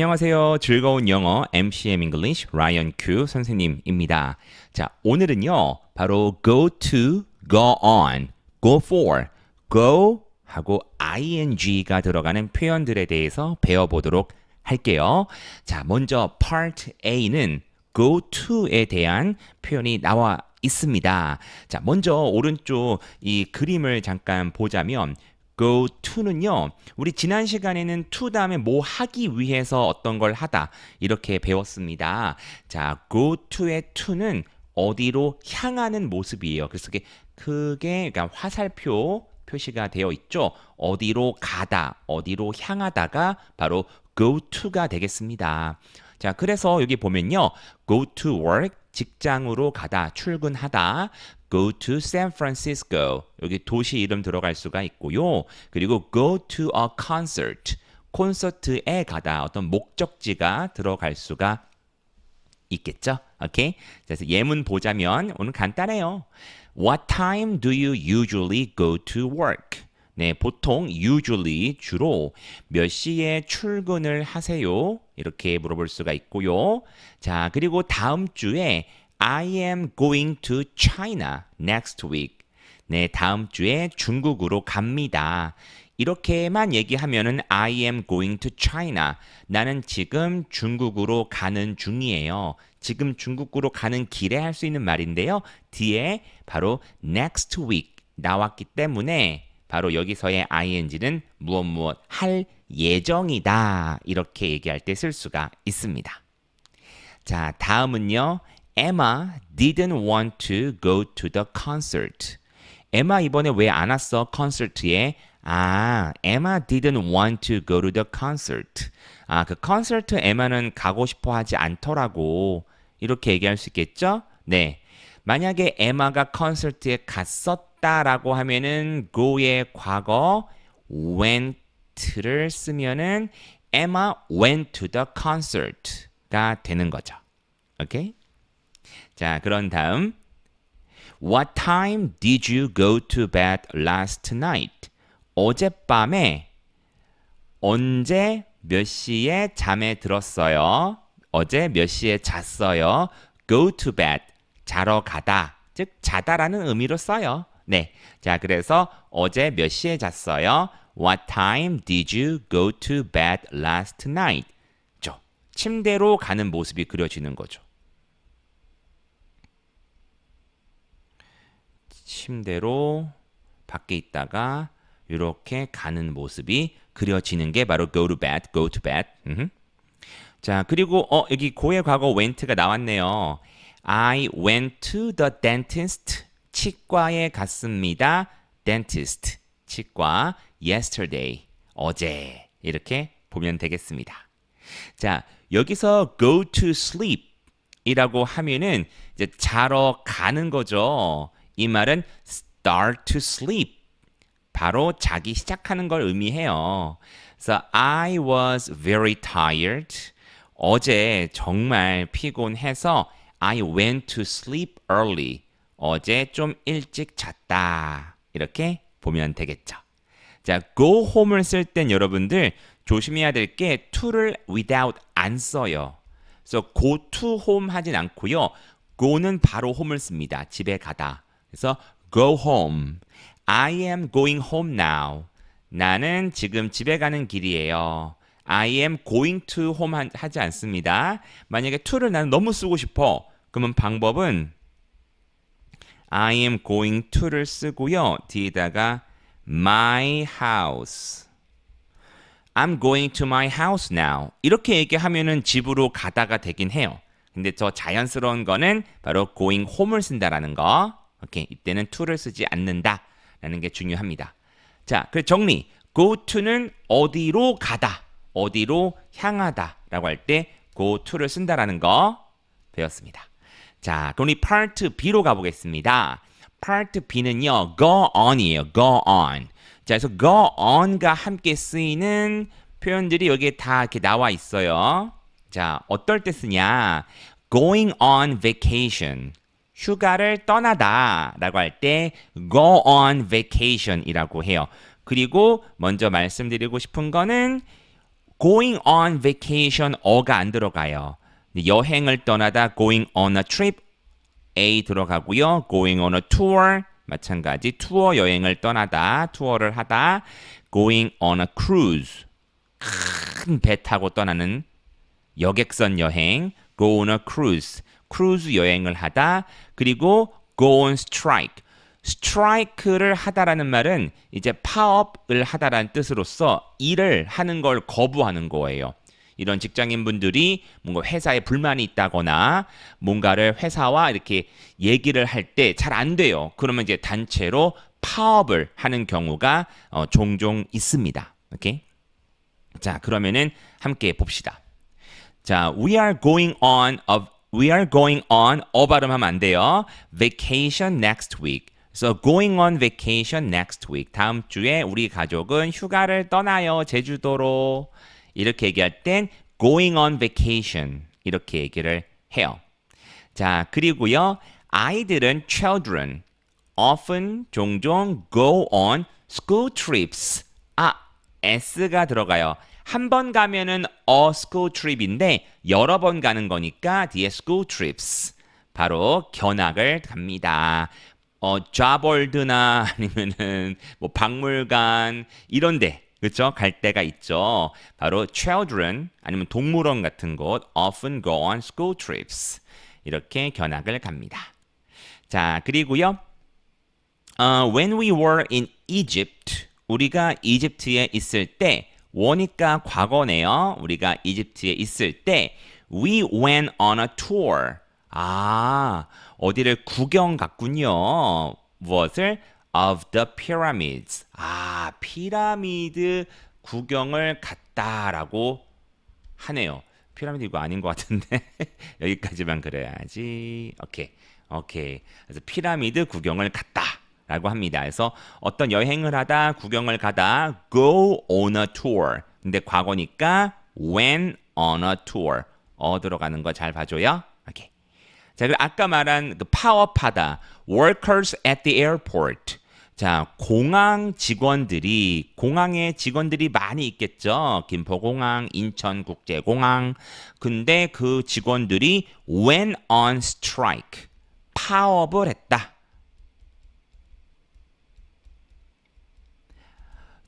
안녕하세요. 즐거운 영어 MCM English 라이언 큐 선생님입니다. 자, 오늘은요. 바로 go to, go on, go for, go 하고 ing가 들어가는 표현들에 대해서 배워보도록 할게요. 자, 먼저 part A는 go to에 대한 표현이 나와 있습니다. 자, 먼저 오른쪽 이 그림을 잠깐 보자면 go to는요. 우리 지난 시간에는 to 다음에 뭐 하기 위해서 어떤 걸 하다 이렇게 배웠습니다. 자, go to의 to는 어디로 향하는 모습이에요. 그래서 그게 크게 그러니까 화살표 표시가 되어 있죠. 어디로 가다, 어디로 향하다가 바로 go to가 되겠습니다. 자, 그래서 여기 보면요. go to work 직장으로 가다, 출근하다. Go to San Francisco. 여기 도시 이름 들어갈 수가 있고요. 그리고 go to a concert. 콘서트에 가다. 어떤 목적지가 들어갈 수가 있겠죠? 오케이? 그래서 예문 보자면 오늘 간단해요. What time do you usually go to work? 네, 보통 usually 주로 몇 시에 출근을 하세요? 이렇게 물어볼 수가 있고요. 자, 그리고 다음 주에 I am going to China next week. 네, 다음 주에 중국으로 갑니다. 이렇게만 얘기하면은 I am going to China. 나는 지금 중국으로 가는 중이에요. 지금 중국으로 가는 길에 할 수 있는 말인데요. 뒤에 바로 next week 나왔기 때문에 바로 여기서의 ing는 무엇 무엇 할 예정이다. 이렇게 얘기할 때 쓸 수가 있습니다. 자, 다음은요. Emma didn't want to go to the concert. 에마 이번에 왜 안 왔어? 콘서트에. 아, Emma didn't want to go to the concert. 아, 그 콘서트 에마는 가고 싶어 하지 않더라고. 이렇게 얘기할 수 있겠죠? 네. 만약에 에마가 콘서트에 갔었다라고 하면은 go의 과거 went를 쓰면은 Emma went to the concert가 되는 거죠. 오케이? 자, 그런 다음 What time did you go to bed last night? 어젯밤에 언제 몇 시에 잠에 들었어요? 어제 몇 시에 잤어요? Go to bed. 자러 가다. 즉 자다라는 의미로 써요. 네. 자, 그래서 어제 몇 시에 잤어요? What time did you go to bed last night? 죠. 침대로 가는 모습이 그려지는 거죠. 침대로 밖에 있다가 이렇게 가는 모습이 그려지는 게 바로 go to bed, go to bed. 자, 그리고 어 여기 고의 과거 went가 나왔네요. I went to the dentist. 치과에 갔습니다. dentist. 치과 yesterday. 어제. 이렇게 보면 되겠습니다. 자, 여기서 go to sleep 이라고 하면은 이제 자러 가는 거죠. 이 말은 start to sleep. 바로 자기 시작하는 걸 의미해요. 그래서 I was very tired. 어제 정말 피곤해서 I went to sleep early. 어제 좀 일찍 잤다. 이렇게 보면 되겠죠. 자, go home을 쓸 땐 여러분들 조심해야 될 게 to를 without 안 써요. 그래서 go to home 하진 않고요. go는 바로 home을 씁니다. 집에 가다. 그래서 go home. I am going home now. 나는 지금 집에 가는 길이에요. I am going to home 하지 않습니다. 만약에 to를 나는 너무 쓰고 싶어. 그러면 방법은 I am going to를 쓰고요. 뒤에다가 my house. I'm going to my house now. 이렇게 얘기하면은 집으로 가다가 되긴 해요. 근데 더 자연스러운 거는 바로 going home을 쓴다라는 거. 오케이. 이때는 to를 쓰지 않는다 라는 게 중요합니다. 자, 그 정리. go to는 어디로 가다, 어디로 향하다 라고 할 때 go to를 쓴다라는 거 배웠습니다. 자, 그럼 우리 part B로 가보겠습니다. part B는요, go on이에요. go on. 자, 그래서 go on과 함께 쓰이는 표현들이 여기에 다 이렇게 나와 있어요. 자, 어떨 때 쓰냐? going on vacation. 휴가를 떠나다 라고 할 때 go on vacation 이라고 해요. 그리고 먼저 말씀드리고 싶은 거는 going on vacation 어가 안 들어가요. 여행을 떠나다 going on a trip A 들어가고요. going on a tour 마찬가지 투어 여행을 떠나다 투어를 하다 going on a cruise 큰 배 타고 떠나는 여객선 여행 go on a cruise 크루즈 여행을 하다 그리고 go on strike strike를 하다라는 말은 이제 파업을 하다라는 뜻으로서 일을 하는 걸 거부하는 거예요. 이런 직장인 분들이 뭔가 회사에 불만이 있다거나 뭔가를 회사와 이렇게 얘기를 할 때 잘 안 돼요. 그러면 이제 단체로 파업을 하는 경우가 어, 종종 있습니다. 오케이? 자, 그러면은 함께 봅시다. 자, we are going on of we are going on 어 발음하면 안 돼요. vacation next week. So going on vacation next week. 다음 주에 우리 가족은 휴가를 떠나요. 제주도로. 이렇게 얘기할 땐 going on vacation 이렇게 얘기를 해요. 자, 그리고요. 아이들은 children often 종종 go on school trips. 아, s가 들어가요. 한 번 가면은 a school trip인데 여러 번 가는 거니까 뒤에 school trips. 바로 견학을 갑니다. 어, 좌벌드나 아니면은 뭐 박물관 이런데 그렇죠? 갈 때가 있죠. 바로 children 아니면 동물원 같은 곳 often go on school trips. 이렇게 견학을 갑니다. 자, 그리고요. 어, when we were in Egypt 우리가 이집트에 있을 때 원니까 과거네요. 우리가 이집트에 있을 때 we went on a tour. 아, 어디를 구경 갔군요. 무엇을? of the pyramids. 아, 피라미드 구경을 갔다라고 하네요. 피라미드 이거 아닌 것 같은데 여기까지만 그래야지. 오케이, 오케이. 그래서 피라미드 구경을 갔다 라고 합니다. 그래서 어떤 여행을 하다, 구경을 가다, go on a tour. 근데 과거니까 went on a tour. 어 들어가는 거 잘 봐줘요. 오케이. 자, 그리고 아까 말한 그 파업하다, workers at the airport. 자, 공항 직원들이 공항에 직원들이 많이 있겠죠. 김포공항, 인천국제공항. 근데 그 직원들이 went on strike. 파업을 했다.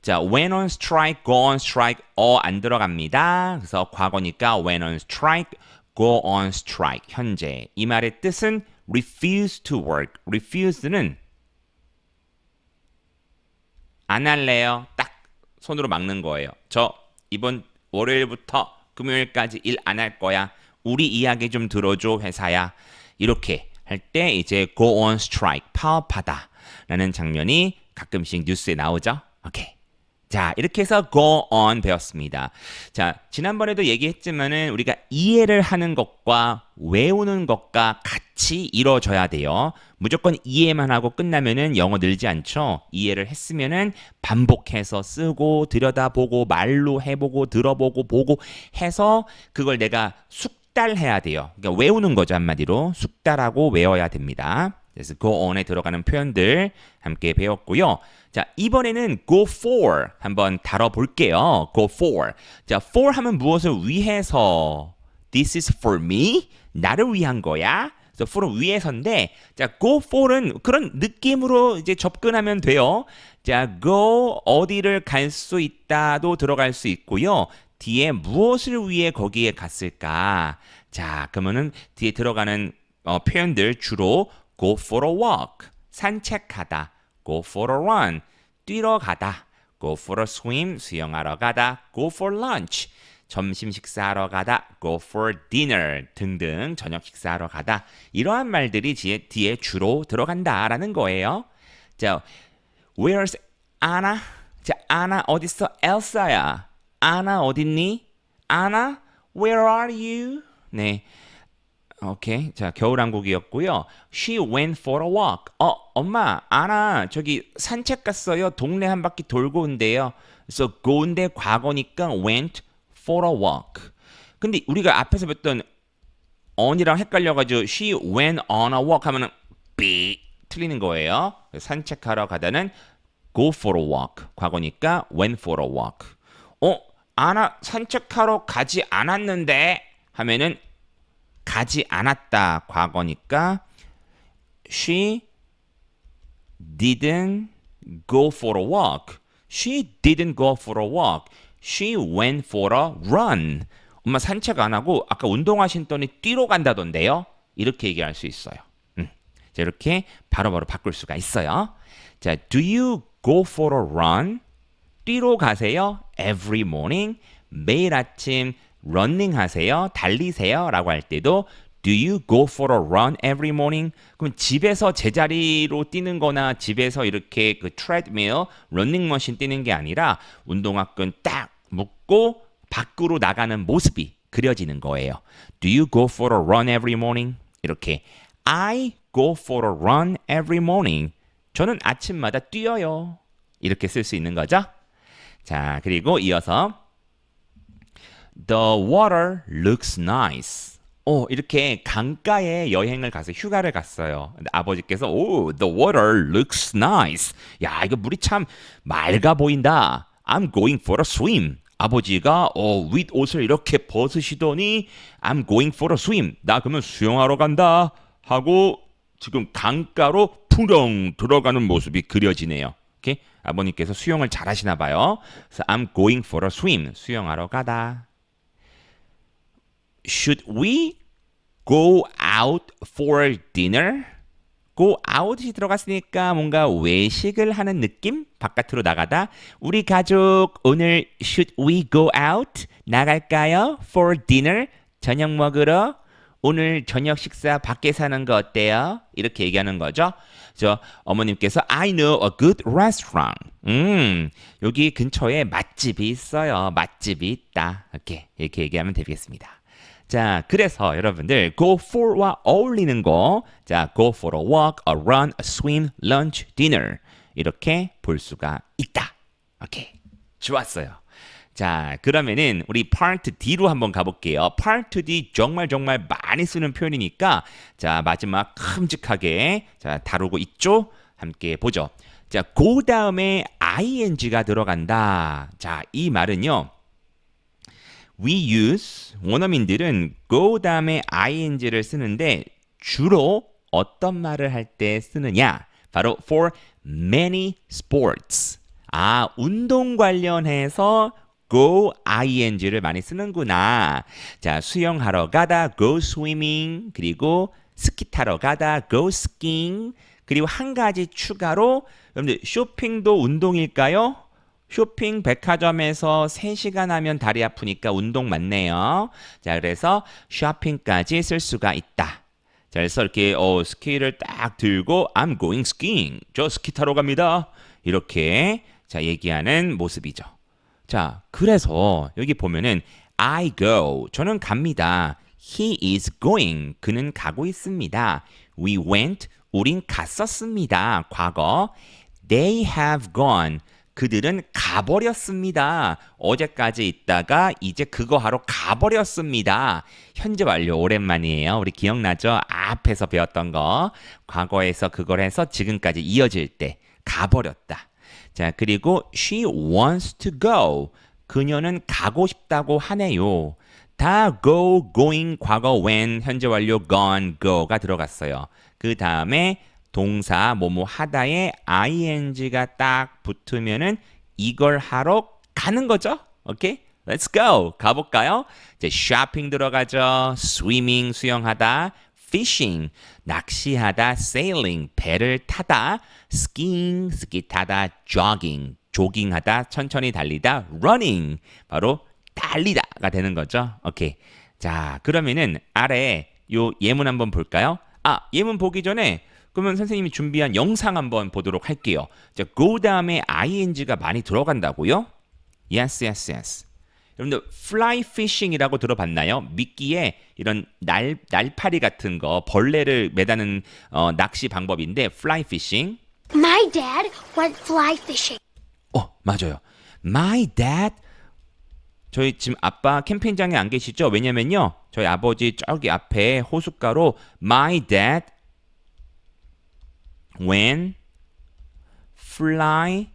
자, went on strike, go on strike, 어안 들어갑니다. 그래서 과거니까 went on strike, go on strike. 현재 이 말의 뜻은 refuse to work. refuse는 안 할래요. 딱 손으로 막는 거예요. 저 이번 월요일부터 금요일까지 일 안 할 거야. 우리 이야기 좀 들어줘 회사야. 이렇게 할 때 이제 go on strike 파업하다 라는 장면이 가끔씩 뉴스에 나오죠. 오케이. 자, 이렇게 해서 go on 배웠습니다. 자, 지난번에도 얘기했지만은 우리가 이해를 하는 것과 외우는 것과 같이 이루어져야 돼요. 무조건 이해만 하고 끝나면은 영어 늘지 않죠. 이해를 했으면은 반복해서 쓰고 들여다보고 말로 해보고 들어보고 보고 해서 그걸 내가 숙달해야 돼요. 그러니까 외우는 거죠 한마디로 숙달하고 외워야 됩니다. 그래서 go on에 들어가는 표현들 함께 배웠고요. 자, 이번에는 go for 한번 다뤄볼게요. go for. 자, for 하면 무엇을 위해서? This is for me? 나를 위한 거야? 그래서 for은 위해서인데, 자, go for은 그런 느낌으로 이제 접근하면 돼요. 자, go 어디를 갈 수 있다도 들어갈 수 있고요. 뒤에 무엇을 위해 거기에 갔을까? 자, 그러면은 뒤에 들어가는 어, 표현들 주로 go for a walk, 산책하다, go for a run, 뛰러 가다, go for a swim, 수영하러 가다, go for lunch, 점심 식사하러 가다, go for dinner 등등 저녁 식사하러 가다 이러한 말들이 뒤에, 뒤에 주로 들어간다라는 거예요. 자, where's Anna? 자, 아나 어딨어? 엘사야. 아나 어딨니? 아나, where are you? 네. 오케이. 자, 겨울왕국이었고요. She went for a walk. 어, 엄마, 아나, 저기 산책 갔어요. 동네 한 바퀴 돌고 온대요. 그래서 go인데 과거니까 went for a walk. 근데 우리가 앞에서 봤던 on이랑 헷갈려가지고 she went on a walk 하면은 삐 틀리는 거예요. 산책하러 가다는 go for a walk. 과거니까 went for a walk. 어, 아나 산책하러 가지 않았는데 하면은 가지 않았다 과거니까 she didn't go for a walk. She didn't go for a walk. She went for a run. 엄마 산책 안 하고 아까 운동하신더니 뛰러 간다던데요. 이렇게 얘기할 수 있어요. 음. 자, 이렇게 바로바로 바꿀 수가 있어요. 자, do you go for a run? 뛰러 가세요. Every morning. 매일 아침 running 하세요. 달리세요. 라고 할 때도 Do you go for a run every morning? 그럼 집에서 제자리로 뛰는 거나 집에서 이렇게 그 트레드밀, 런닝머신 뛰는 게 아니라 운동화끈 딱 묶고 밖으로 나가는 모습이 그려지는 거예요. Do you go for a run every morning? 이렇게 I go for a run every morning. 저는 아침마다 뛰어요. 이렇게 쓸 수 있는 거죠. 자, 그리고 이어서 The water looks nice. 오, 이렇게 강가에 여행을 가서 휴가를 갔어요. 근데 아버지께서 오, the water looks nice. 야, 이거 물이 참 맑아 보인다. I'm going for a swim. 아버지가 어, 윗옷을 이렇게 벗으시더니 I'm going for a swim. 나 그러면 수영하러 간다 하고 지금 강가로 푸렁 들어가는 모습이 그려지네요. 오케이? 아버님께서 수영을 잘하시나 봐요. 그래서 I'm going for a swim. 수영하러 가다. Should we go out for dinner? go out이 들어갔으니까 뭔가 외식을 하는 느낌? 바깥으로 나가다. 우리 가족 오늘 should we go out? 나갈까요? for dinner? 저녁 먹으러? 오늘 저녁 식사 밖에서 하는 거 어때요? 이렇게 얘기하는 거죠. 저 어머님께서 I know a good restaurant. 음, 여기 근처에 맛집이 있어요. 맛집이 있다. 이렇게 이렇게 얘기하면 되겠습니다. 자, 그래서 여러분들 go for와 어울리는 거, 자, go for a walk, a run, a swim, lunch, dinner 이렇게 볼 수가 있다. 오케이, 좋았어요. 자, 그러면은 우리 파트 D로 한번 가볼게요. 파트 D 정말 정말 많이 쓰는 표현이니까 자 마지막 큼직하게 자 다루고 있죠. 함께 보죠. 자, 그 다음에 ing가 들어간다. 자, 이 말은요. We use 원어민들은 go 다음에 ing를 쓰는데 주로 어떤 말을 할 때 쓰느냐? 바로 for many sports. 아, 운동 관련해서 go ing를 많이 쓰는구나. 자, 수영하러 가다 go swimming 그리고 스키 타러 가다 go skiing 그리고 한 가지 추가로 여러분들 쇼핑도 운동일까요? 쇼핑 백화점에서 3시간 하면 다리 아프니까 운동 맞네요. 자, 그래서 쇼핑까지 쓸 수가 있다. 자, 그래서 이렇게 어, 스키를 딱 들고 I'm going skiing. 저 스키 타러 갑니다. 이렇게 자, 얘기하는 모습이죠. 자, 그래서 여기 보면은 I go. 저는 갑니다. He is going. 그는 가고 있습니다. We went. 우린 갔었습니다. 과거. They have gone. 그들은 가버렸습니다. 어제까지 있다가 이제 그거 하러 가버렸습니다. 현재 완료 오랜만이에요. 우리 기억나죠? 앞에서 배웠던 거. 과거에서 그걸 해서 지금까지 이어질 때 가버렸다. 자, 그리고 she wants to go. 그녀는 가고 싶다고 하네요. 다 go, going, 과거, when, 현재 완료, gone, go가 들어갔어요. 그 다음에 동사 뭐뭐 하다에 ing가 딱 붙으면은 이걸 하러 가는 거죠. 오케이? Let's go. 가볼까요? 이제 쇼핑 들어가죠. swimming 수영하다, fishing 낚시하다, sailing 배를 타다, skiing 스키 타다, jogging 조깅하다, 천천히 달리다, running 바로 달리다가 되는 거죠. 오케이. 자, 그러면은 아래 요 예문 한번 볼까요? 아, 예문 보기 전에 그러면 선생님이 준비한 영상 한번 보도록 할게요. 자, go 다음에 ing가 많이 들어간다고요? Yes, yes, yes. 여러분들 fly fishing이라고 들어봤나요? 미끼에 이런 날 날파리 같은 거 벌레를 매다는 어, 낚시 방법인데 fly fishing. My dad went fly fishing. 어, 맞아요. My dad 저희 지금 아빠 캠핑장에 안 계시죠? 왜냐면요. 저희 아버지 저기 앞에 호숫가로 my dad when fly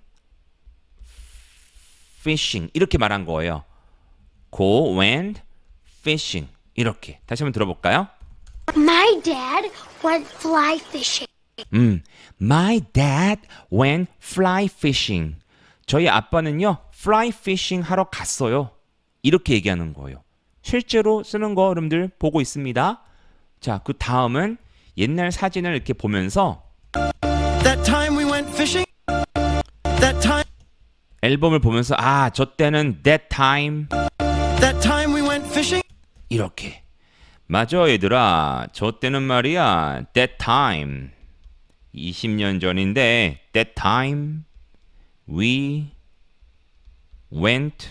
fishing 이렇게 말한 거예요. go went fishing. 이렇게. 다시 한번 들어볼까요? My dad went fly fishing. 음, my dad went fly fishing. 저희 아빠는요, fly fishing 하러 갔어요. 이렇게 얘기하는 거예요. 실제로 쓰는 거 여러분들 보고 있습니다. 자, 그 다음은 옛날 사진을 이렇게 보면서 That time we went fishing. That time. 앨범을 보면서 아, 저 때는 that time That time we went fishing. 이렇게. 맞아, 얘들아. 저 때는 말이야. that time. 20년 전인데 that time we went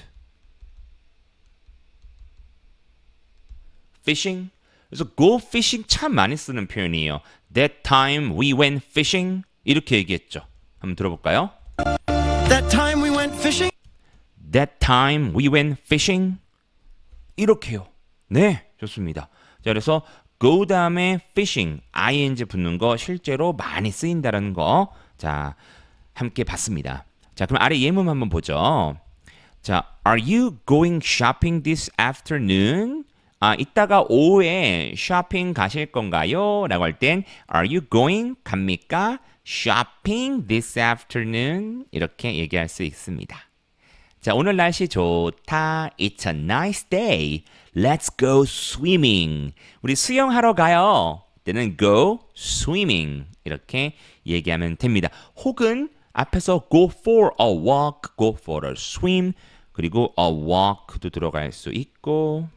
fishing. 그래서 go fishing 참 많이 쓰는 표현이에요. That time we went fishing 이렇게 얘기했죠. 한번 들어볼까요? That time we went fishing. That time we went fishing. 이렇게요. 네, 좋습니다. 자, 그래서 go 다음에 fishing, ing 붙는 거 실제로 많이 쓰인다는 거. 자, 함께 봤습니다. 자, 그럼 아래 예문 한번 보죠. 자, are you going shopping this afternoon? 아, 이따가 오후에 쇼핑 가실 건가요? 라고 할 땐 are you going 갑니까? shopping this afternoon? 이렇게 얘기할 수 있습니다. 자, 오늘 날씨 좋다. It's a nice day. Let's go swimming. 우리 수영하러 가요. 때는 go swimming. 이렇게 얘기하면 됩니다. 혹은 앞에서 go for a walk, go for a swim, 그리고 a walk도 들어갈 수 있고,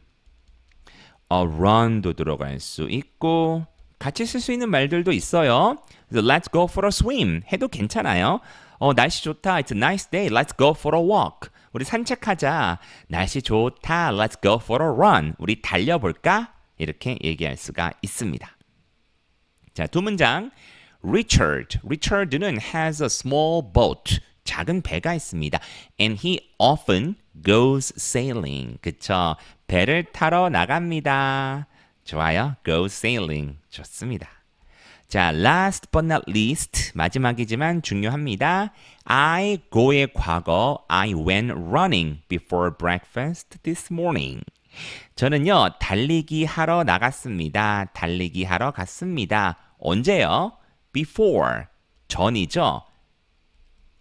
a run도 들어갈 수 있고, 같이 쓸 수 있는 말들도 있어요. 그래서 let's go for a swim 해도 괜찮아요. 어, 날씨 좋다. It's a nice day. Let's go for a walk. 우리 산책하자. 날씨 좋다. Let's go for a run. 우리 달려볼까? 이렇게 얘기할 수가 있습니다. 자, 두 문장. Richard. Richard는 has a small boat. 작은 배가 있습니다. And he often goes sailing. 그쵸? 배를 타러 나갑니다. 좋아요. go sailing. 좋습니다. 자, last but not least 마지막이지만 중요합니다. I go의 과거 I went running before breakfast this morning. 저는요 달리기 하러 나갔습니다. 달리기 하러 갔습니다. 언제요? Before 전이죠.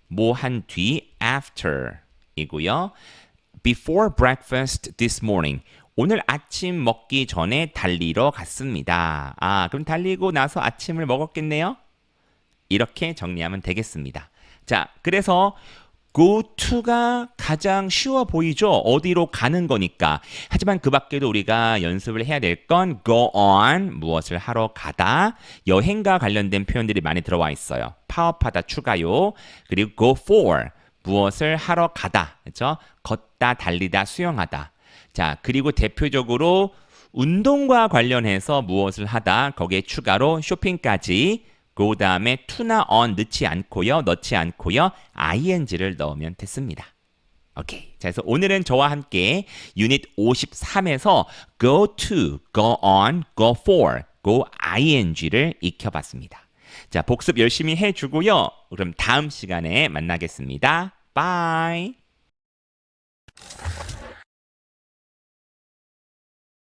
뭐 한 뒤 after 이고요. Before breakfast this morning. 오늘 아침 먹기 전에 달리러 갔습니다. 아, 그럼 달리고 나서 아침을 먹었겠네요? 이렇게 정리하면 되겠습니다. 자, 그래서 go to가 가장 쉬워 보이죠? 어디로 가는 거니까. 하지만 그 밖에도 우리가 연습을 해야 될 건 go on, 무엇을 하러 가다, 여행과 관련된 표현들이 많이 들어와 있어요. 파업하다 추가요. 그리고 go for, 무엇을 하러 가다. 그죠? 걷다, 달리다, 수영하다. 자, 그리고 대표적으로 운동과 관련해서 무엇을 하다, 거기에 추가로 쇼핑까지 그 다음에 to나 on 넣지 않고요, 넣지 않고요, ing를 넣으면 됐습니다. 오케이. 자, 그래서 오늘은 저와 함께 유닛 53에서 go to, go on, go for, go ing를 익혀봤습니다. 자, 복습 열심히 해주고요. 그럼 다음 시간에 만나겠습니다. 바이.